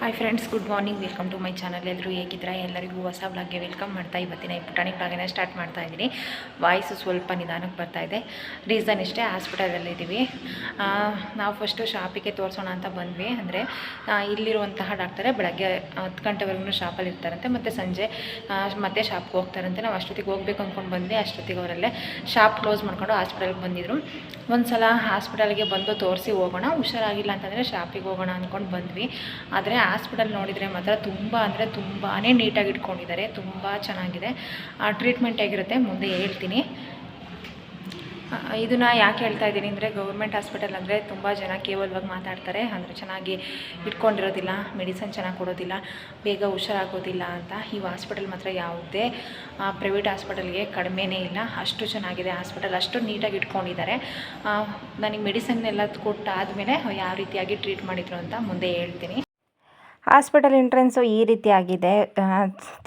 Hi friends good morning welcome to my channel ಎಲ್ಲರೂ ಹೇಗಿದ್ದೀರಾ? ಎಲ್ಲರಿಗೂ ಹೊಸ ಬ್ಲಾಗ್ಗೆ ವೆಲ್ಕಮ್ ಮಾಡ್ತಾ ಇವತ್ತಿನ ಈ ಪುಟಾಣಿ ಬ್ಲಾಗಿನ ಸ್ಟಾರ್ಟ್ ಮಾಡ್ತಾ ಇದ್ದೀನಿ. ವಾಯ್ಸು ಸ್ವಲ್ಪ ನಿಧಾನಕ್ಕೆ ಬರ್ತಾ ಇದೆ. ರೀಸನ್ ಇಷ್ಟೇ ಹಾಸ್ಪಿಟಲಲ್ಲಿದ್ದೀವಿ ನಾವು ಫಸ್ಟು ಶಾಪಿಗೆ ತೋರಿಸೋಣ ಅಂತ ಬಂದ್ವಿ. ಅಂದರೆ ಇಲ್ಲಿರುವಂತಹ ಡಾಕ್ಟರೇ ಬೆಳಗ್ಗೆ ಹತ್ತು ಗಂಟೆವರೆಗೂ ಶಾಪಲ್ಲಿ ಇರ್ತಾರಂತೆ. ಮತ್ತು ಸಂಜೆ ಮತ್ತೆ ಶಾಪ್ಗೆ ಹೋಗ್ತಾರಂತೆ. ನಾವು ಅಷ್ಟೊತ್ತಿಗೆ ಹೋಗ್ಬೇಕು ಅಂದ್ಕೊಂಡು ಬಂದ್ವಿ. ಅಷ್ಟೊತ್ತಿಗೆ ಅವರಲ್ಲೇ ಶಾಪ್ ಕ್ಲೋಸ್ ಮಾಡ್ಕೊಂಡು ಹಾಸ್ಪಿಟಲ್ಗೆ ಬಂದಿದ್ರು. ಒಂದು ಸಲ ಹಾಸ್ಪಿಟಲ್ಗೆ ಬಂದು ತೋರಿಸಿ ಹೋಗೋಣ. ಹುಷಾರಾಗಿಲ್ಲ ಅಂತಂದರೆ ಶಾಪಿಗೆ ಹೋಗೋಣ ಅಂದ್ಕೊಂಡು ಬಂದ್ವಿ. ಆದರೆ ಹಾಸ್ಪಿಟಲ್ ನೋಡಿದರೆ ಮಾತ್ರ ತುಂಬ ಅಂದರೆ ತುಂಬಾ ನೀಟಾಗಿ ಇಟ್ಕೊಂಡಿದ್ದಾರೆ. ತುಂಬ ಚೆನ್ನಾಗಿದೆ. ಆ ಟ್ರೀಟ್ಮೆಂಟ್ ಹೇಗಿರುತ್ತೆ ಮುಂದೆ ಹೇಳ್ತೀನಿ. ಇದನ್ನ ಯಾಕೆ ಹೇಳ್ತಾ ಇದ್ದೀನಿ ಅಂದರೆ ಗೌರ್ಮೆಂಟ್ ಹಾಸ್ಪಿಟಲ್ ಅಂದರೆ ತುಂಬ ಜನ ಕೇವಲವಾಗಿ ಮಾತಾಡ್ತಾರೆ. ಅಂದರೆ ಚೆನ್ನಾಗಿ ಇಟ್ಕೊಂಡಿರೋದಿಲ್ಲ ಮೆಡಿಸನ್ ಚೆನ್ನಾಗಿ ಕೊಡೋದಿಲ್ಲ, ಬೇಗ ಹುಷಾರಾಗೋದಿಲ್ಲ ಅಂತ ಈ ಹಾಸ್ಪಿಟಲ್ ಮಾತ್ರ ಯಾವುದೇ ಪ್ರೈವೇಟ್ ಹಾಸ್ಪಿಟಲ್ಗೆ ಕಡಿಮೆನೇ ಇಲ್ಲ. ಅಷ್ಟು ಚೆನ್ನಾಗಿದೆ ಹಾಸ್ಪಿಟಲ್ ಅಷ್ಟು ನೀಟಾಗಿ ಇಟ್ಕೊಂಡಿದ್ದಾರೆ. ನನಗೆ ಮೆಡಿಸನ್ನೆಲ್ಲ ಕೊಟ್ಟಾದಮೇಲೆ ಯಾವ ರೀತಿಯಾಗಿ ಟ್ರೀಟ್ ಮಾಡಿದ್ರು ಅಂತ ಮುಂದೆ ಹೇಳ್ತೀನಿ. ಹಾಸ್ಪಿಟಲ್ ಎಂಟ್ರೆನ್ಸು ಈ ರೀತಿ ಆಗಿದೆ.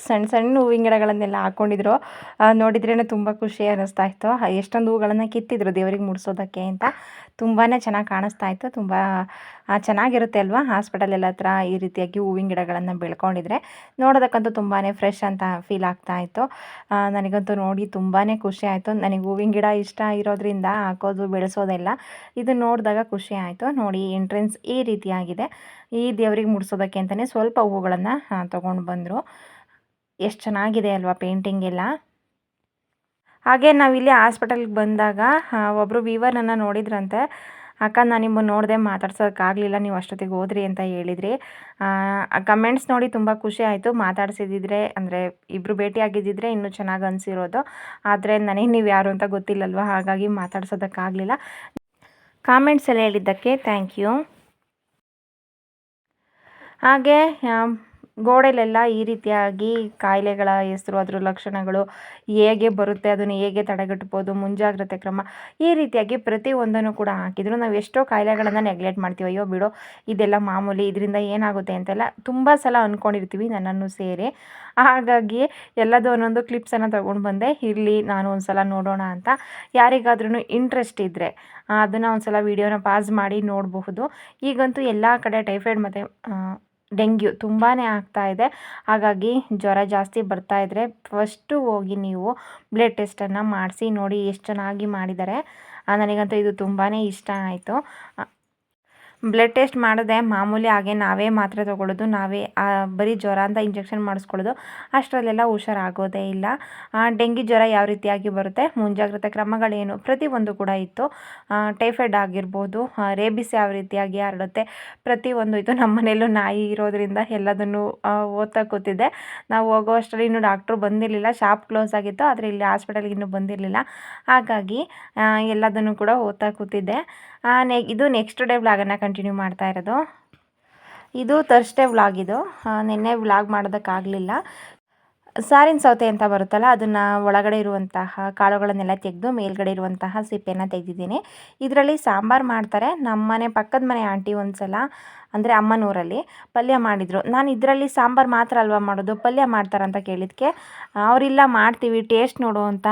ಸಣ್ಣ ಸಣ್ಣ ಹೂವಿನ ಗಿಡಗಳನ್ನೆಲ್ಲ ಹಾಕ್ಕೊಂಡಿದ್ರು ನೋಡಿದ್ರೇ ತುಂಬ ಖುಷಿ ಅನ್ನಿಸ್ತಾ ಇತ್ತು. ಎಷ್ಟೊಂದು ಹೂಗಳನ್ನು ಕಿತ್ತಿದ್ರು ದೇವರಿಗೆ ಮುಡಿಸೋದಕ್ಕೆ ಅಂತ. ತುಂಬಾ ಚೆನ್ನಾಗಿ ಕಾಣಿಸ್ತಾ ಇತ್ತು. ತುಂಬ ಚೆನ್ನಾಗಿರುತ್ತೆ ಅಲ್ವಾ? ಹಾಸ್ಪಿಟಲ್ ಎಲ್ಲ ಹತ್ರ ಈ ರೀತಿಯಾಗಿ ಹೂವಿನ ಗಿಡಗಳನ್ನು ಬೆಳ್ಕೊಂಡಿದ್ರೆ. ನೋಡೋದಕ್ಕಂತೂ ತುಂಬಾ ಫ್ರೆಶ್ ಅಂತ ಫೀಲ್ ಆಗ್ತಾ ಇತ್ತು. ನನಗಂತೂ ನೋಡಿ ತುಂಬಾ ಖುಷಿ ಆಯಿತು. ನನಗೆ ಹೂವಿನ ಗಿಡ ಇಷ್ಟ ಇರೋದ್ರಿಂದ ಹಾಕೋದು, ಬೆಳೆಸೋದೆಲ್ಲ. ಇದು ನೋಡಿದಾಗ ಖುಷಿ ಆಯಿತು. ನೋಡಿ ಎಂಟ್ರೆನ್ಸ್ ಈ ರೀತಿಯಾಗಿದೆ. ಈ ದೇವರಿಗೆ ಮುಡಿಸೋದಕ್ಕೆ ಅಂತಲೇ ಸ್ವಲ್ಪ ಹೂವುಗಳನ್ನು ತೊಗೊಂಡು ಬಂದರು. ಎಷ್ಟು ಚೆನ್ನಾಗಿದೆ ಅಲ್ವಾ ಪೇಂಟಿಂಗ್ ಎಲ್ಲ. ಹಾಗೆ ನಾವಿಲ್ಲಿ ಹಾಸ್ಪಿಟಲ್ಗೆ ಬಂದಾಗ ಒಬ್ಬರು ವೀವರನ್ನು ನೋಡಿದ್ರಂತೆ. ಅಕ್ಕ, ನಾನು ನಿಮ್ಮನ್ನು ನೋಡಿದೆ ಮಾತಾಡ್ಸೋಕ್ಕಾಗಲಿಲ್ಲ, ನೀವು ಅಷ್ಟೊತ್ತಿಗೆ ಹೋದ್ರಿ ಅಂತ ಹೇಳಿದ್ರಿ. ಕಮೆಂಟ್ಸ್ ನೋಡಿ ತುಂಬ ಖುಷಿ ಆಯಿತು. ಮಾತಾಡಿಸಿದ್ದಿದ್ರೆ ಅಂದರೆ ಇಬ್ಬರು ಭೇಟಿಯಾಗಿದ್ದಿದ್ರೆ ಇನ್ನೂ ಚೆನ್ನಾಗಿ ಅನಿಸಿರೋದು. ಆದರೆ ನನಗೆ ನೀವು ಯಾರು ಅಂತ ಗೊತ್ತಿಲ್ಲಲ್ವ? ಹಾಗಾಗಿ ಮಾತಾಡ್ಸೋದಕ್ಕಾಗಲಿಲ್ಲ. ಕಾಮೆಂಟ್ಸ್ ಎಲ್ಲ ಹೇಳಿದ್ದಕ್ಕೆ ಥ್ಯಾಂಕ್ ಯು ಹಾಗೆ ಗೋಡೆಲೆಲ್ಲ ಈ ರೀತಿಯಾಗಿ ಕಾಯಿಲೆಗಳ ಹೆಸರು, ಅದರ ಲಕ್ಷಣಗಳು ಹೇಗೆ ಬರುತ್ತೆ, ಅದನ್ನು ಹೇಗೆ ತಡೆಗಟ್ಬೋದು, ಮುಂಜಾಗ್ರತೆ ಕ್ರಮ ಈ ರೀತಿಯಾಗಿ ಪ್ರತಿಯೊಂದನ್ನು ಕೂಡ ಹಾಕಿದ್ರು. ನಾವು ಎಷ್ಟೋ ಕಾಯಿಲೆಗಳನ್ನು ನೆಗ್ಲೆಕ್ಟ್ ಮಾಡ್ತೀವಿ. ಅಯ್ಯೋ ಬಿಡೋ, ಇದೆಲ್ಲ ಮಾಮೂಲಿ, ಇದರಿಂದ ಏನಾಗುತ್ತೆ ಅಂತೆಲ್ಲ ತುಂಬ ಸಲ ಅಂದ್ಕೊಂಡಿರ್ತೀವಿ ನನ್ನನ್ನು ಸೇರಿ. ಹಾಗಾಗಿ ಎಲ್ಲದೂ ಒಂದೊಂದು ಕ್ಲಿಪ್ಸನ್ನು ತೊಗೊಂಡು ಬಂದೆ. ಇರಲಿ, ನಾನು ಒಂದು ಸಲ ನೋಡೋಣ ಅಂತ. ಯಾರಿಗಾದ್ರೂ ಇಂಟ್ರೆಸ್ಟ್ ಇದ್ದರೆ ಅದನ್ನು ಒಂದು ಸಲ ವೀಡಿಯೋನ ಪಾಸ್ ಮಾಡಿ ನೋಡಬಹುದು. ಈಗಂತೂ ಎಲ್ಲ ಕಡೆ ಟೈಫಾಯ್ಡ್ ಮತ್ತು ಡೆಂಗ್ಯೂ ತುಂಬಾ ಆಗ್ತಾ ಇದೆ. ಹಾಗಾಗಿ ಜ್ವರ ಜಾಸ್ತಿ ಬರ್ತಾ ಇದ್ದರೆ ಫಸ್ಟು ಹೋಗಿ ನೀವು ಬ್ಲಡ್ ಟೆಸ್ಟನ್ನು ಮಾಡಿಸಿ ನೋಡಿ ಎಷ್ಟು ಚೆನ್ನಾಗಿ ಮಾಡಿದ್ದಾರೆ. ನನಗಂತೂ ಇದು ತುಂಬಾ ಇಷ್ಟ ಆಯಿತು. ಬ್ಲಡ್ ಟೆಸ್ಟ್ ಮಾಡಿದೆ ಮಾಮೂಲಿ ಹಾಗೆ ನಾವೇ ಮಾತ್ರೆ ತೊಗೊಳ್ಳೋದು ನಾವೇ ಬರೀ ಜ್ವರ ಅಂತ ಇಂಜೆಕ್ಷನ್ ಮಾಡಿಸ್ಕೊಳ್ಳೋದು, ಅಷ್ಟರಲ್ಲೆಲ್ಲ ಹುಷಾರಾಗೋದೇ ಇಲ್ಲ. ಡೆಂಗಿ ಜ್ವರ ಯಾವ ರೀತಿಯಾಗಿ ಬರುತ್ತೆ? ಮುಂಜಾಗ್ರತೆ ಕ್ರಮಗಳೇನು? ಪ್ರತಿಯೊಂದು ಕೂಡ ಇತ್ತು. ಟೈಫಾಯ್ಡ್ ಆಗಿರ್ಬೋದು ರೇಬಿಸ್ ಯಾವ ರೀತಿಯಾಗಿ ಹರಡುತ್ತೆ? ಪ್ರತಿಯೊಂದು ಇತ್ತು ನಮ್ಮ ಮನೆಯಲ್ಲೂ ನಾಯಿ ಇರೋದ್ರಿಂದ ಎಲ್ಲದನ್ನು ಓದ್ತಾ ಕೂತಿದ್ದೆ ನಾವು ಹೋಗೋ ಅಷ್ಟರಲ್ಲಿ ಇನ್ನೂ ಡಾಕ್ಟ್ರು ಬಂದಿರಲಿಲ್ಲ, ಶಾಪ್ ಕ್ಲೋಸ್ ಆಗಿತ್ತು, ಆದರೆ ಇಲ್ಲಿ ಹಾಸ್ಪಿಟಲ್ಗೆ ಇನ್ನೂ ಬಂದಿರಲಿಲ್ಲ. ಹಾಗಾಗಿ ಎಲ್ಲದನ್ನು ಕೂಡ ಓದ್ತಾ ಕೂತಿದ್ದೆ. ಇದು ನೆಕ್ಸ್ಟ್ ಡೇ ವ್ಲಾಗನ್ನು ಕಂಟಿನ್ಯೂ ಮಾಡ್ತಾ ಇರೋದು. ಇದು ತರ್ಸ್ಡೇ ವ್ಲಾಗ್ ಇದು. ನಿನ್ನೆ ವ್ಲಾಗ್ ಮಾಡೋದಕ್ಕಾಗಲಿಲ್ಲ. ಸಾರಿನ ಸೌತೆ ಅಂತ ಬರುತ್ತಲ್ಲ, ಅದನ್ನು ಒಳಗಡೆ ಇರುವಂತಹ ಕಾಳುಗಳನ್ನೆಲ್ಲ ತೆಗೆದು ಮೇಲ್ಗಡೆ ಇರುವಂತಹ ಸಿಪ್ಪೆನ ತೆಗೆದಿದ್ದೀನಿ. ಇದರಲ್ಲಿ ಸಾಂಬಾರು ಮಾಡ್ತಾರೆ. ನಮ್ಮನೆ ಪಕ್ಕದ ಮನೆ ಆಂಟಿ ಒಂದು ಸಲ ಅಂದರೆ ಅಮ್ಮನೂರಲ್ಲಿ ಪಲ್ಯ ಮಾಡಿದರು. ನಾನು ಇದರಲ್ಲಿ ಸಾಂಬಾರು ಮಾತ್ರ ಅಲ್ವಾ ಮಾಡೋದು? ಪಲ್ಯ ಮಾಡ್ತಾರಂತ ಕೇಳಿದ್ಕೆ ಅವರಿಲ್ಲ ಮಾಡ್ತೀವಿ, ಟೇಸ್ಟ್ ನೋಡು ಅಂತ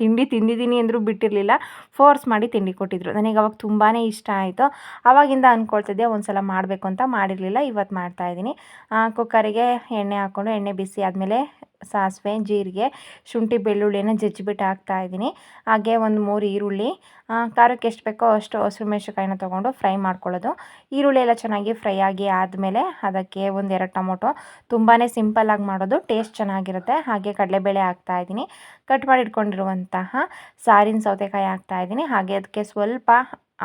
ತಿಂಡಿ ತಿಂದಿದ್ದೀನಿ ಅಂದರೂ ಬಿಟ್ಟಿರಲಿಲ್ಲ. ಫೋರ್ಸ್ ಮಾಡಿ ತಿಂಡಿ ಕೊಟ್ಟಿದ್ರು. ನನಗೆ ಅವಾಗ ತುಂಬಾ ಇಷ್ಟ ಆಯಿತು. ಆವಾಗಿಂದ ಅಂದ್ಕೊಳ್ತಿದ್ದೆ ಒಂದು ಸಲ ಮಾಡಬೇಕು ಅಂತ ಮಾಡಿರಲಿಲ್ಲ. ಇವತ್ತು ಮಾಡ್ತಾಯಿದ್ದೀನಿ ಕುಕ್ಕರಿಗೆ ಎಣ್ಣೆ ಹಾಕ್ಕೊಂಡು ಎಣ್ಣೆ ಬಿಸಿ ಆದಮೇಲೆ ಸಾಸಿವೆ, ಜೀರಿಗೆ, ಶುಂಠಿ ಬೆಳ್ಳುಳ್ಳಿನ ಜಜ್ಜಿಬಿಟ್ಟು ಹಾಕ್ತಾ ಇದ್ದೀನಿ. ಹಾಗೆ ಒಂದು ಮೂರು ಈರುಳ್ಳಿ ಖಾರಕ್ಕೆ ಎಷ್ಟು ಬೇಕೋ ಅಷ್ಟು ಹಸಿಮೆಣ್ಸಿಕಾಯಿನ ತೊಗೊಂಡು ಫ್ರೈ ಮಾಡ್ಕೊಳ್ಳೋದು. ಈರುಳ್ಳಿ ಎಲ್ಲ ಚೆನ್ನಾಗಿ ಫ್ರೈ ಆಗಿ ಆದಮೇಲೆ ಅದಕ್ಕೆ ಒಂದೆರಡು ಟೊಮೊಟೊ. ತುಂಬಾ ಸಿಂಪಲ್ಲಾಗಿ ಮಾಡೋದು, ಟೇಸ್ಟ್ ಚೆನ್ನಾಗಿರುತ್ತೆ. ಹಾಗೆ ಕಡಲೆಬೇಳೆ ಹಾಕ್ತಾ ಇದ್ದೀನಿ. ಕಟ್ ಮಾಡಿಟ್ಕೊಂಡಿರುವಂತಹ ಸಾರಿನ ಸೌತೆಕಾಯಿ ಹಾಕ್ತಾ ಇದ್ದೀನಿ. ಹಾಗೆ ಅದಕ್ಕೆ ಸ್ವಲ್ಪ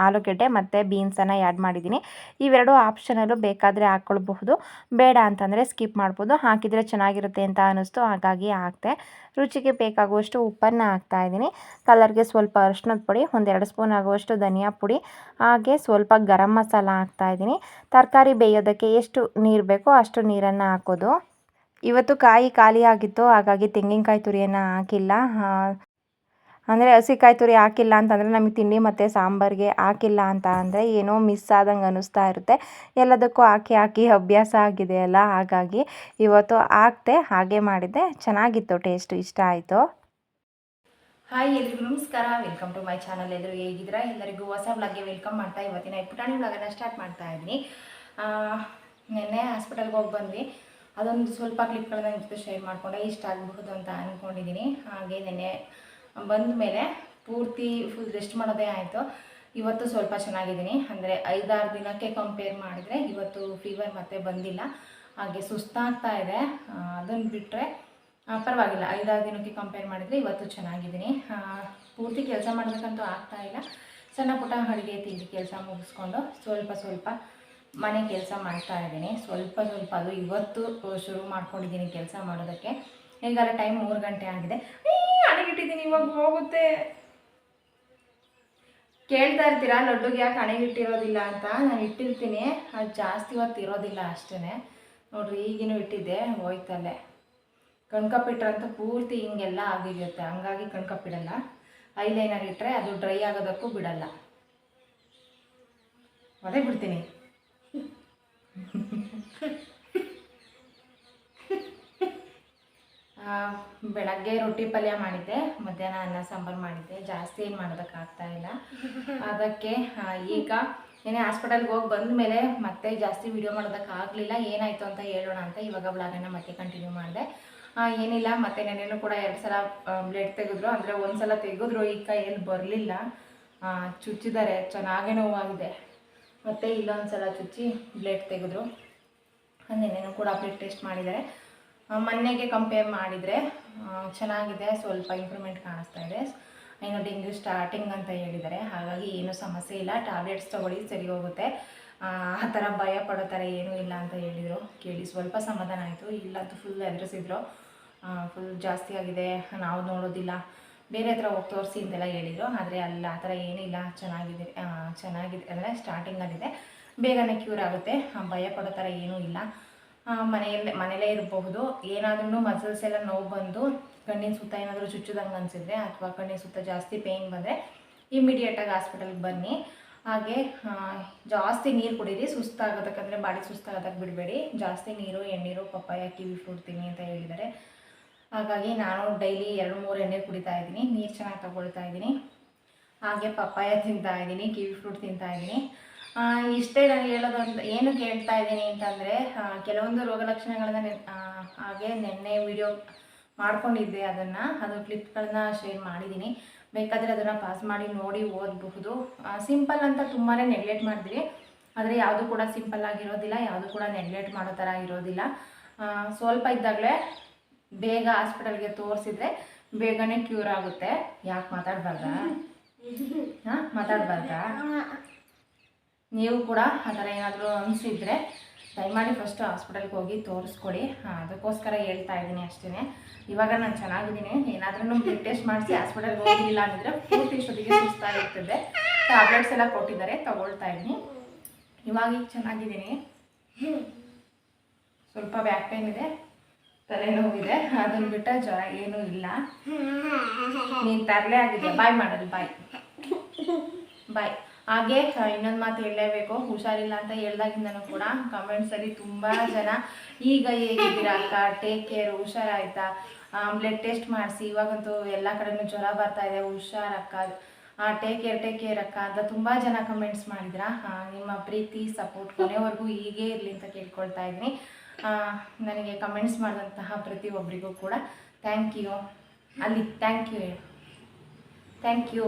ಆಲೂಗೆಡ್ಡೆ ಮತ್ತು ಬೀನ್ಸನ್ನು ಆ್ಯಡ್ ಮಾಡಿದ್ದೀನಿ. ಇವೆರಡು ಆಪ್ಷನಲ್ಲೂ ಬೇಕಾದರೆ ಹಾಕ್ಕೊಳ್ಬಹುದು ಬೇಡ ಅಂತಂದರೆ ಸ್ಕಿಪ್ ಮಾಡ್ಬೋದು. ಹಾಕಿದರೆ ಚೆನ್ನಾಗಿರುತ್ತೆ ಅಂತ ಅನ್ನಿಸ್ತು ಹಾಗಾಗಿ ಹಾಕ್ತೆ. ರುಚಿಗೆ ಬೇಕಾಗುವಷ್ಟು ಉಪ್ಪನ್ನು ಹಾಕ್ತಾ ಇದ್ದೀನಿ. ಕಲರ್ಗೆ ಸ್ವಲ್ಪ ಅರಿಶಿನದ ಪುಡಿ, ಒಂದೆರಡು ಸ್ಪೂನ್ ಆಗುವಷ್ಟು ಧನಿಯಾ ಪುಡಿ, ಹಾಗೆ ಸ್ವಲ್ಪ ಗರಂ ಮಸಾಲ ಹಾಕ್ತಾ ಇದ್ದೀನಿ. ತರಕಾರಿ ಬೇಯೋದಕ್ಕೆ ಎಷ್ಟು ನೀರು ಬೇಕೋ ಅಷ್ಟು ನೀರನ್ನು ಹಾಕೋದು. ಇವತ್ತು ಕಾಯಿ ಖಾಲಿ ಆಗಿತ್ತು, ಹಾಗಾಗಿ ತೆಂಗಿನಕಾಯಿ ತುರಿಯನ್ನು ಹಾಕಿಲ್ಲ. ಅಂದರೆ ಹಸಿಕಾಯಿ ತುರಿ ಹಾಕಿಲ್ಲ ಅಂತಂದರೆ ನಮಗೆ ತಿಂಡಿ ಮತ್ತು ಸಾಂಬಾರಿಗೆ ಹಾಕಿಲ್ಲ ಅಂತ ಅಂದರೆ ಏನೋ ಮಿಸ್ ಆದಂಗೆ ಅನ್ನಿಸ್ತಾ ಇರುತ್ತೆ. ಎಲ್ಲದಕ್ಕೂ ಹಾಕಿ ಹಾಕಿ ಅಭ್ಯಾಸ ಆಗಿದೆ ಅಲ್ಲ, ಹಾಗಾಗಿ ಇವತ್ತು ಹಾಕ್ತೆ ಹಾಗೆ ಮಾಡಿದ್ದೆ ಚೆನ್ನಾಗಿತ್ತು ಟೇಸ್ಟು ಇಷ್ಟ ಆಯಿತು. ಹಾಯ್ ಎಲ್ರಿಗೂ ನಮಸ್ಕಾರ. ವೆಲ್ಕಮ್ ಟು ಮೈ ಚಾನಲ್ ಎಲ್ಲರೂ ಹೇಗಿದ್ದೀರಾ? ಎಲ್ಲರಿಗೂ ಹೊಸ ಬ್ಲಾಗ್ಗೆ ವೆಲ್ಕಮ್ ಮಾಡ್ತಾ ಇವತ್ತಿನ ಪುಟಾಣಿ ಬ್ಲಾಗನ್ನು ಸ್ಟಾರ್ಟ್ ಮಾಡ್ತಾ ಇದ್ದೀನಿ. ನಿನ್ನೆ ಹಾಸ್ಪಿಟಲ್ಗೆ ಹೋಗಿ ಬಂದ್ವಿ. ಅದೊಂದು ಸ್ವಲ್ಪ ಕ್ಲಿಪ್ಗಳನ್ನ ನಿಮ್ಮ ಜೊತೆ ಶೇರ್ ಮಾಡಿಕೊಂಡೆ. ಇಷ್ಟ ಆಗಬಹುದು ಅಂತ ಅಂದ್ಕೊಂಡಿದ್ದೀನಿ ಹಾಗೆ ನೆನ್ನೆ ಬಂದ ಮೇಲೆ ಪೂರ್ತಿ ಫುಲ್ ರೆಸ್ಟ್ ಮಾಡೋದೇ ಆಯಿತು. ಇವತ್ತು ಸ್ವಲ್ಪ ಚೆನ್ನಾಗಿದ್ದೀನಿ. ಅಂದರೆ ಐದಾರು ದಿನಕ್ಕೆ ಕಂಪೇರ್ ಮಾಡಿದರೆ ಇವತ್ತು ಫೀವರ್ ಮತ್ತೆ ಬಂದಿಲ್ಲ. ಹಾಗೆ ಸುಸ್ತಾಗ್ತಾ ಇದೆ. ಅದನ್ನು ಬಿಟ್ಟರೆ ಪರವಾಗಿಲ್ಲ. ಐದಾರು ದಿನಕ್ಕೆ ಕಂಪೇರ್ ಮಾಡಿದರೆ ಇವತ್ತು ಚೆನ್ನಾಗಿದ್ದೀನಿ. ಪೂರ್ತಿ ಕೆಲಸ ಮಾಡಬೇಕಂತೂ ಆಗ್ತಾ ಇಲ್ಲ. ಸಣ್ಣ ಪುಟ್ಟ ಅಡುಗೆ, ತಿಂಡಿ ಕೆಲಸ ಮುಗಿಸ್ಕೊಂಡು ಸ್ವಲ್ಪ ಸ್ವಲ್ಪ ಮನೆ ಕೆಲಸ ಮಾಡ್ತಾ ಇದ್ದೀನಿ. ಸ್ವಲ್ಪ ಸ್ವಲ್ಪ ಅದು ಇವತ್ತು ಶುರು ಮಾಡ್ಕೊಂಡಿದ್ದೀನಿ ಕೆಲಸ ಮಾಡೋದಕ್ಕೆ. ಈಗಾಗಲೇ ಟೈಮ್ ಮೂರು ಗಂಟೆ ಆಗಿದೆ. ಅಣೆಗಿಟ್ಟಿದ್ದೀನಿ ಇವಾಗ ಹೋಗುತ್ತೆ. ಕೇಳ್ತಾ ಇರ್ತೀರಾ, ಲಡ್ಡುಗೆ ಯಾಕೆ ಹಣೆಗಿಟ್ಟಿರೋದಿಲ್ಲ ಅಂತ? ನಾನು ಇಟ್ಟಿರ್ತೀನಿ, ಅದು ಜಾಸ್ತಿ ಹೊತ್ತು ಇರೋದಿಲ್ಲ ಅಷ್ಟೇ ನೋಡ್ರಿ, ಈಗಿನೂ ಇಟ್ಟಿದ್ದೆ, ಹೋಯ್ತಲ್ಲೇ. ಅಂತ ಪೂರ್ತಿ ಹಿಂಗೆಲ್ಲ ಆಗಿರುತ್ತೆ. ಹಂಗಾಗಿ ಕಣ್ಕಪ್ಪಿಡಲ್ಲ. ಐಲೈನರ್ ಇಟ್ಟರೆ ಅದು ಡ್ರೈ ಆಗೋದಕ್ಕೂ ಬಿಡಲ್ಲ. ಅದೇ ಬಿಡ್ತೀನಿ. ಬೆಳಗ್ಗೆ ರೊಟ್ಟಿ ಪಲ್ಯ ಮಾಡಿದ್ದೆ, ಮಧ್ಯಾಹ್ನ ಅನ್ನ ಸಾಂಬಾರು ಮಾಡಿದ್ದೆ, ಜಾಸ್ತಿ ಏನು ಮಾಡೋದಕ್ಕಾಗ್ತಾ ಇಲ್ಲ. ಅದಕ್ಕೆ ಈಗ ಏನೇ ಹಾಸ್ಪಿಟಲ್ಗೆ ಹೋಗಿ ಬಂದ ಮೇಲೆ ಮತ್ತೆ ಜಾಸ್ತಿ ವಿಡಿಯೋ ಮಾಡೋದಕ್ಕಾಗಲಿಲ್ಲ, ಏನಾಯಿತು ಅಂತ ಹೇಳೋಣ ಅಂತ ಇವಾಗ ಬ್ಲಾಗನ್ನು ಮತ್ತೆ ಕಂಟಿನ್ಯೂ ಮಾಡಿದೆ. ಏನಿಲ್ಲ, ಮತ್ತೆ ನೆನೇನು ಕೂಡ ಎರಡು ಸಲ ಬ್ಲಡ್ ತೆಗೆದ್ರು, ಅಂದರೆ ಒಂದು ಸಲ ತೆಗೆದ್ರು, ಈಗ ಕೈಯಲ್ಲಿ ಬರಲಿಲ್ಲ. ಚುಚ್ಚಿದ್ದಾರೆ, ಚೆನ್ನಾಗೇ ನೋವಾಗಿದೆ. ಮತ್ತು ಇಲ್ಲೊಂದು ಸಲ ಚುಚ್ಚಿ ಬ್ಲಡ್ ತೆಗೆದ್ರು. ನೆನ್ನೆನೂ ಕೂಡ ಬ್ಲಡ್ ಟೆಸ್ಟ್ ಮಾಡಿದ್ದಾರೆ. ಮೊನ್ನೆಗೆ ಕಂಪೇರ್ ಮಾಡಿದರೆ ಚೆನ್ನಾಗಿದೆ, ಸ್ವಲ್ಪ ಇಂಪ್ರೂವ್ಮೆಂಟ್ ಕಾಣಿಸ್ತಾ ಇದೆ. ಇನ್ನು ಡೆಂಗ್ಯೂ ಸ್ಟಾರ್ಟಿಂಗ್ ಅಂತ ಹೇಳಿದ್ದಾರೆ. ಹಾಗಾಗಿ ಏನೂ ಸಮಸ್ಯೆ ಇಲ್ಲ. ಟ್ಯಾಬ್ಲೆಟ್ಸ್ ತೊಗೊಳ್ಳಿ, ಸರಿ ಹೋಗುತ್ತೆ. ಆ ಥರ ಭಯ ಪಡೋ ಥರ ಏನೂ ಇಲ್ಲ ಅಂತ ಹೇಳಿದರು. ಕೇಳಿ, ಸ್ವಲ್ಪ ಸಮಾಧಾನ ಆಯಿತು. ಇಲ್ಲಂತೂ ಫುಲ್ ಎದುರಿಸಿದ್ರು ಫುಲ್ ಜಾಸ್ತಿ ಆಗಿದೆ. ನಾವು ನೋಡೋದಿಲ್ಲ. ಬೇರೆ ಹತ್ರ ಹೋಗಿ ತೋರಿಸಿ ಅಂತೆಲ್ಲ ಹೇಳಿದರು. ಆದರೆ ಅಲ್ಲ, ಆ ಥರ ಏನಿಲ್ಲ ಚೆನ್ನಾಗಿದೆ ಚೆನ್ನಾಗಿದೆ. ಅಂದರೆ ಸ್ಟಾರ್ಟಿಂಗಲ್ಲಿದೆ ಬೇಗನೆ ಕ್ಯೂರ್ ಆಗುತ್ತೆ. ಭಯ ಪಡೋ ಥರ ಏನೂ ಇಲ್ಲ. ಮನೆಯಲ್ಲೇ ಮನೇಲೇ ಇರಬಹುದು. ಏನಾದ್ರೂ ಮಸಲ್ಸ್ ಎಲ್ಲ ನೋವು ಬಂದು ಕಣ್ಣಿನ ಸುತ್ತ ಏನಾದರೂ ಚುಚ್ಚುದಂಗೆ ಅನಿಸಿದ್ರೆ ಅಥವಾ ಕಣ್ಣಿನ ಸುತ್ತ ಜಾಸ್ತಿ ಪೇಯ್ನ್ ಬಂದರೆ ಇಮಿಡಿಯೇಟಾಗಿ ಹಾಸ್ಪಿಟಲ್ಗೆ ಬನ್ನಿ. ಹಾಗೆ ಜಾಸ್ತಿ ನೀರು ಕುಡೀರಿ. ಸುಸ್ತಾಗೋದಕ್ಕಂದರೆ ಬಾಡಿ ಸುಸ್ತಾಗೋದಕ್ಕೆ ಬಿಡಬೇಡಿ. ಜಾಸ್ತಿ ನೀರು, ಎಣ್ಣೀರು, ಪಪ್ಪಾಯ, ಕಿವಿ ಫ್ರೂಟ್ ತಿನ್ನಿ ಅಂತ ಹೇಳಿದ್ದಾರೆ. ಹಾಗಾಗಿ ನಾನು ಡೈಲಿ ಎರಡು ಮೂರು ಎಣ್ಣೆ ಕುಡಿತಾ ಇದ್ದೀನಿ. ನೀರು ಚೆನ್ನಾಗಿ ತಗೊಳ್ತಾ ಇದ್ದೀನಿ. ಹಾಗೆ ಪಪ್ಪಾಯ ತಿಂತಾ ಇದ್ದೀನಿ, ಕಿವಿ ಫ್ರೂಟ್ ತಿಂತಾ ಇದ್ದೀನಿ. ಇಷ್ಟೇ ನಾನು ಹೇಳೋದಂತ ಏನು ಹೇಳ್ತಾ ಇದ್ದೀನಿ ಅಂತಂದರೆ ಕೆಲವೊಂದು ರೋಗ ಲಕ್ಷಣಗಳನ್ನ ನೆನ್- ಹಾಗೆ ನಿನ್ನೆ ವಿಡಿಯೋ ಮಾಡ್ಕೊಂಡಿದ್ದೆ ಅದನ್ನು ಅದು ಕ್ಲಿಪ್ಗಳನ್ನ ಶೇರ್ ಮಾಡಿದ್ದೀನಿ. ಬೇಕಾದರೆ ಅದನ್ನು ಪಾಸ್ ಮಾಡಿ ನೋಡಿ ಓದಬಹುದು. ಸಿಂಪಲ್ ಅಂತ ತುಂಬಾ ನೆಗ್ಲೆಕ್ಟ್ ಮಾಡಿದ್ವಿ ಆದರೆ ಯಾವುದು ಕೂಡ ಸಿಂಪಲ್ ಆಗಿರೋದಿಲ್ಲ ಯಾವುದು ಕೂಡ ನೆಗ್ಲೆಕ್ಟ್ ಮಾಡೋ ಥರ ಇರೋದಿಲ್ಲ. ಸ್ವಲ್ಪ ಇದ್ದಾಗಲೇ ಬೇಗ ಹಾಸ್ಪಿಟಲ್ಗೆ ತೋರಿಸಿದ್ರೆ ಬೇಗನೆ ಕ್ಯೂರ್ ಆಗುತ್ತೆ. ಯಾಕೆ ಮಾತಾಡಬಾರ್ದಾ? ಹಾಂ ಮಾತಾಡಬಾರ್ದಾ? ನೀವು ಕೂಡ ಆ ಥರ ಏನಾದರೂ ಅನಿಸಿದ್ರೆ ದಯಮಾಡಿ ಫಸ್ಟು ಹಾಸ್ಪಿಟಲ್ಗೆ ಹೋಗಿ ತೋರಿಸ್ಕೊಡಿ. ಅದಕ್ಕೋಸ್ಕರ ಹೇಳ್ತಾ ಇದ್ದೀನಿ ಅಷ್ಟೇ ಇವಾಗ ನಾನು ಚೆನ್ನಾಗಿದ್ದೀನಿ. ಏನಾದ್ರೂ ಬ್ಲಡ್ ಟೆಸ್ಟ್ ಮಾಡಿಸಿ ಹಾಸ್ಪಿಟಲ್ಗೆ ಹೋಗಿಲ್ಲ ಅಂದರೆ ಪೂರ್ತಿ ಇಷ್ಟೊತ್ತಿಗೆ ಸುಸ್ತಾಗಿರ್ತದೆ ಟ್ಯಾಬ್ಲೆಟ್ಸ್ ಎಲ್ಲ ಕೊಟ್ಟಿದ್ದಾರೆ, ತಗೊಳ್ತಾ ಇದ್ದೀನಿ. ಇವಾಗ ಈಗ ಚೆನ್ನಾಗಿದ್ದೀನಿ. ಸ್ವಲ್ಪ ಬ್ಯಾಕ್ ಪೇನ್ ಇದೆ, ತಲೆನೋವಿದೆ. ಅದನ್ನು ಬಿಟ್ಟ ಜ್ವರ ಏನೂ ಇಲ್ಲ. ನೀನು ತರಲೆ ಆಗಿದೆ ಬಾಯ್ ಮಾಡೋದು ಬಾಯ್ ಬಾಯ್ ಹಾಗೆ ಇನ್ನೊಂದು ಮಾತು ಹೇಳಲೇಬೇಕು. ಹುಷಾರಿಲ್ಲ ಅಂತ ಹೇಳ್ದಾಗಿಂದನೂ ಕೂಡ ಕಮೆಂಟ್ಸಲ್ಲಿ ತುಂಬ ಜನ, ಈಗ ಹೇಗಿದ್ದೀರಾ ಅಕ್ಕ? ಟೇಕ್ ಕೇರ್ ಹುಷಾರಾಯ್ತಾ? ಬ್ಲಡ್ ಟೆಸ್ಟ್ ಮಾಡಿಸಿ, ಇವಾಗಂತೂ ಎಲ್ಲ ಕಡೆನೂ ಜ್ವರ ಬರ್ತಾ ಇದೆ ಹುಷಾರಕ್ಕ ಟೇಕ್ ಕೇರ್ ಟೇಕ್ ಕೇರ್ ಅಕ್ಕ. ಅಂತ ತುಂಬ ಜನ ಕಮೆಂಟ್ಸ್ ಮಾಡಿದ್ರ? ನಿಮ್ಮ ಪ್ರೀತಿ ಸಪೋರ್ಟ್ ಕೊನೆವರೆಗೂ ಹೀಗೆ ಇರಲಿ ಅಂತ ಕೇಳ್ಕೊಳ್ತಾ ಇದ್ದೀನಿ. ನನಗೆ ಕಮೆಂಟ್ಸ್ ಮಾಡಿದಂತಹ ಪ್ರತಿಯೊಬ್ಬರಿಗೂ ಕೂಡ ಥ್ಯಾಂಕ್ ಯು ಅಲ್ಲಿ ಥ್ಯಾಂಕ್ ಯು ಥ್ಯಾಂಕ್ ಯು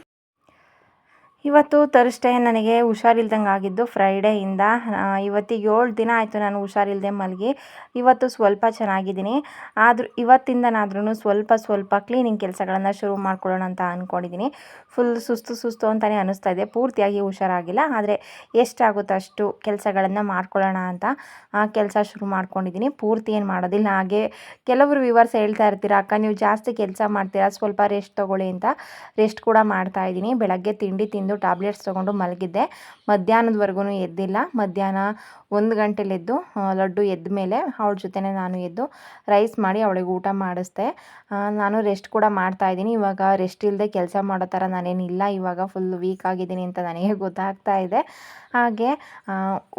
ಇವತ್ತು ತರ್ಸ್ಡೇ ನನಗೆ ಹುಷಾರಿಲ್ದಂಗೆ ಆಗಿದ್ದು ಫ್ರೈಡೇಯಿಂದ ಇವತ್ತಿಗೆ ಏಳು ದಿನ ಆಯಿತು ನಾನು ಹುಷಾರಿಲ್ಲದೆ ಮಲಗಿ. ಇವತ್ತು ಸ್ವಲ್ಪ ಚೆನ್ನಾಗಿದ್ದೀನಿ. ಆದರೂ ಇವತ್ತಿಂದನಾದ್ರೂ ಸ್ವಲ್ಪ ಸ್ವಲ್ಪ ಕ್ಲೀನಿಂಗ್ ಕೆಲಸಗಳನ್ನು ಶುರು ಮಾಡ್ಕೊಳ್ಳೋಣ ಅಂತ ಅಂದ್ಕೊಂಡಿದ್ದೀನಿ ಫುಲ್ ಸುಸ್ತು ಸುಸ್ತು ಅಂತಲೇ ಅನ್ನಿಸ್ತಾ ಇದೆ. ಪೂರ್ತಿಯಾಗಿ ಹುಷಾರಾಗಿಲ್ಲ. ಆದರೆ ಎಷ್ಟಾಗುತ್ತೋ ಅಷ್ಟು ಕೆಲಸಗಳನ್ನು ಮಾಡ್ಕೊಳ್ಳೋಣ ಅಂತ ಆ ಕೆಲಸ ಶುರು ಮಾಡ್ಕೊಂಡಿದ್ದೀನಿ. ಪೂರ್ತಿ ಏನು ಮಾಡೋದಿಲ್ಲ. ಹಾಗೆ ಕೆಲವರು ವಿವರ್ಸ್ ಹೇಳ್ತಾ ಇರ್ತೀರ, ಅಕ್ಕ, ನೀವು ಜಾಸ್ತಿ ಕೆಲಸ ಮಾಡ್ತೀರಾ, ಸ್ವಲ್ಪ ರೆಸ್ಟ್ ತೊಗೊಳ್ಳಿ ಅಂತ. ರೆಸ್ಟ್ ಕೂಡ ಮಾಡ್ತಾ ಇದ್ದೀನಿ. ಬೆಳಗ್ಗೆ ತಿಂಡಿ ತಿಂದು ಟ್ಯಾಬ್ಲೆಟ್ಸ್ ತೊಗೊಂಡು ಮಲಗಿದ್ದೆ. ಮಧ್ಯಾಹ್ನದವರೆಗೂ ಎದ್ದಿಲ್ಲ. ಮಧ್ಯಾಹ್ನ ಒಂದು ಗಂಟೆಲಿ ಎದ್ದು ಲಡ್ಡು ಎದ್ದ ಮೇಲೆ ಅವಳ ಜೊತೆನೇ ನಾನು ಎದ್ದು ರೈಸ್ ಮಾಡಿ ಅವಳಿಗೆ ಊಟ ಮಾಡಿಸ್ದೆ. ನಾನು ರೆಸ್ಟ್ ಕೂಡ ಮಾಡ್ತಾ ಇದ್ದೀನಿ. ಇವಾಗ ರೆಸ್ಟ್ ಇಲ್ಲದೆ ಕೆಲಸ ಮಾಡೋ ಥರ ನಾನೇನಿಲ್ಲ ಇವಾಗ ಫುಲ್ ವೀಕ್ ಆಗಿದ್ದೀನಿ ಅಂತ ನನಗೆ ಗೊತ್ತಾಗ್ತಾ ಇದೆ. ಹಾಗೆ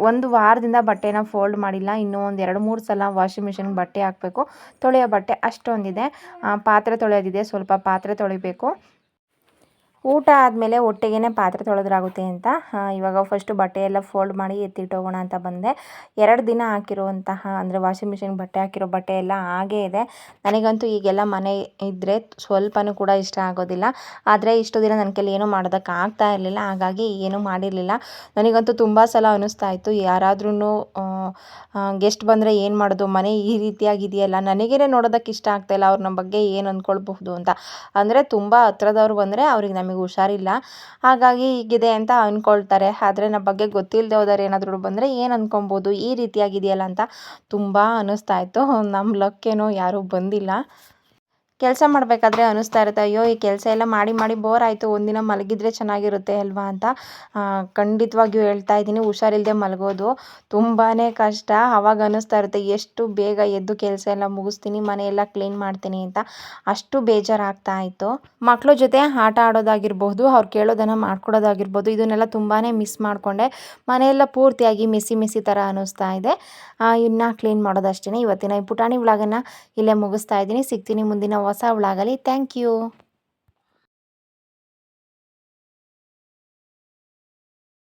ಒಂದು ವಾರದಿಂದ ಬಟ್ಟೆನ ಫೋಲ್ಡ್ ಮಾಡಿಲ್ಲ. ಇನ್ನೂ ಒಂದು ಎರಡು ಮೂರು ಸಲ ವಾಷಿಂಗ್ ಮಿಷಿನ್ಗೆ ಬಟ್ಟೆ ಹಾಕಬೇಕು. ತೊಳೆಯೋ ಬಟ್ಟೆ ಅಷ್ಟೊಂದಿದೆ. ಪಾತ್ರೆ ತೊಳೆಯೋದಿದೆ. ಸ್ವಲ್ಪ ಪಾತ್ರೆ ತೊಳಿಬೇಕು. ಊಟ ಆದಮೇಲೆ ಒಟ್ಟಿಗೆ ಪಾತ್ರೆ ತೊಳೆದ್ರಾಗುತ್ತೆ ಅಂತ. ಇವಾಗ ಫಸ್ಟು ಬಟ್ಟೆ ಎಲ್ಲ ಫೋಲ್ಡ್ ಮಾಡಿ ಎತ್ತಿಟ್ಟೋಗೋಣ ಅಂತ ಬಂದೆ. ಎರಡು ದಿನ ಹಾಕಿರುವಂತಹ, ಅಂದರೆ ವಾಷಿಂಗ್ ಮಿಷಿನ್ ಬಟ್ಟೆ ಹಾಕಿರೋ ಬಟ್ಟೆ ಎಲ್ಲ ಹಾಗೇ ಇದೆ. ನನಗಂತೂ ಈಗೆಲ್ಲ ಮನೆ ಇದ್ದರೆ ಸ್ವಲ್ಪನೂ ಕೂಡ ಇಷ್ಟ ಆಗೋದಿಲ್ಲ. ಆದರೆ ಇಷ್ಟು ದಿನ ನನ್ನ ಕೈಲಿ ಏನೂ ಮಾಡೋದಕ್ಕೆ ಆಗ್ತಾ ಇರಲಿಲ್ಲ. ಹಾಗಾಗಿ ಏನೂ ಮಾಡಿರಲಿಲ್ಲ. ನನಗಂತೂ ತುಂಬ ಸಲ ಅನ್ನಿಸ್ತಾ ಇತ್ತು ಯಾರಾದ್ರೂ ಗೆಸ್ಟ್ ಬಂದರೆ ಏನು ಮಾಡೋದು, ಮನೆ ಈ ರೀತಿಯಾಗಿದೆಯಲ್ಲ, ನನಗೇನೆ ನೋಡೋದಕ್ಕೆ ಇಷ್ಟ ಆಗ್ತಾಯಿಲ್ಲ ಅವ್ರು ನಮ್ಮ ಬಗ್ಗೆ ಏನು ಅಂದ್ಕೊಳ್ಬಹುದು ಅಂತ. ಅಂದರೆ ತುಂಬ ಹತ್ರದವ್ರು ಬಂದರೆ ಅವ್ರಿಗೆ ನಮಗೆ ಹುಷಾರಿಲ್ಲ. ಹಾಗಾಗಿ ಹೀಗಿದೆ ಅಂತ ಅಂದ್ಕೊಳ್ತಾರೆ ಆದರೆ ನಮ್ಮ ಬಗ್ಗೆ ಗೊತ್ತಿಲ್ಲದೆ ಹೋದವ್ರು ಏನಾದರೂ ಬಂದರೆ ಏನು ಅಂದ್ಕೊಬೋದು ಈ ರೀತಿಯಾಗಿದೆಯಲ್ಲ ಅಂತ ತುಂಬ ಅನ್ನಿಸ್ತಾ ಇತ್ತು. ನಮ್ಮ ಲಕ್ಕೇನೋ ಯಾರೂ ಬಂದಿಲ್ಲ. ಕೆಲಸ ಮಾಡಬೇಕಾದ್ರೆ ಅನ್ನಿಸ್ತಾ ಇರುತ್ತೆ, ಅಯ್ಯೋ, ಈ ಕೆಲಸ ಎಲ್ಲ ಮಾಡಿ ಮಾಡಿ ಬೋರ್ ಆಯಿತು, ಒಂದಿನ ಮಲಗಿದ್ರೆ ಚೆನ್ನಾಗಿರುತ್ತೆ ಅಲ್ವಾ? ಅಂತ ಖಂಡಿತವಾಗಿಯೂ ಹೇಳ್ತಾ ಇದ್ದೀನಿ ಹುಷಾರಿಲ್ಲದೆ ಮಲಗೋದು ತುಂಬಾ ಕಷ್ಟ. ಆವಾಗ ಅನ್ನಿಸ್ತಾ ಇರುತ್ತೆ, ಎಷ್ಟು ಬೇಗ ಎದ್ದು ಕೆಲಸ ಎಲ್ಲ ಮುಗಿಸ್ತೀನಿ ಮನೆಯೆಲ್ಲ ಕ್ಲೀನ್ ಮಾಡ್ತೀನಿ ಅಂತ. ಅಷ್ಟು ಬೇಜಾರಾಗ್ತಾ ಇತ್ತು. ಮಕ್ಕಳ ಜೊತೆ ಆಟ ಆಡೋದಾಗಿರ್ಬೋದು ಅವ್ರು ಕೇಳೋದನ್ನು ಮಾಡ್ಕೊಡೋದಾಗಿರ್ಬೋದು ಇದನ್ನೆಲ್ಲ ತುಂಬಾ ಮಿಸ್ ಮಾಡಿಕೊಂಡೆ. ಮನೆಯೆಲ್ಲ ಪೂರ್ತಿಯಾಗಿ ಮಿಸಿ ಮಿಸಿ ಥರ ಅನ್ನಿಸ್ತಾ ಇದೆ. ಇನ್ನು ಕ್ಲೀನ್ ಮಾಡೋದಷ್ಟೇ ಇವತ್ತಿನ ಈ ಪುಟಾಣಿ ವ್ಲಾಗನ್ನು ಇಲ್ಲೇ ಮುಗಿಸ್ತಾ ಇದ್ದೀನಿ. ಸಿಗ್ತೀನಿ ಮುಂದಿನ ಹೊಸ ವ್ಲಾಗಲ್ಲಿ ಥ್ಯಾಂಕ್ ಯು.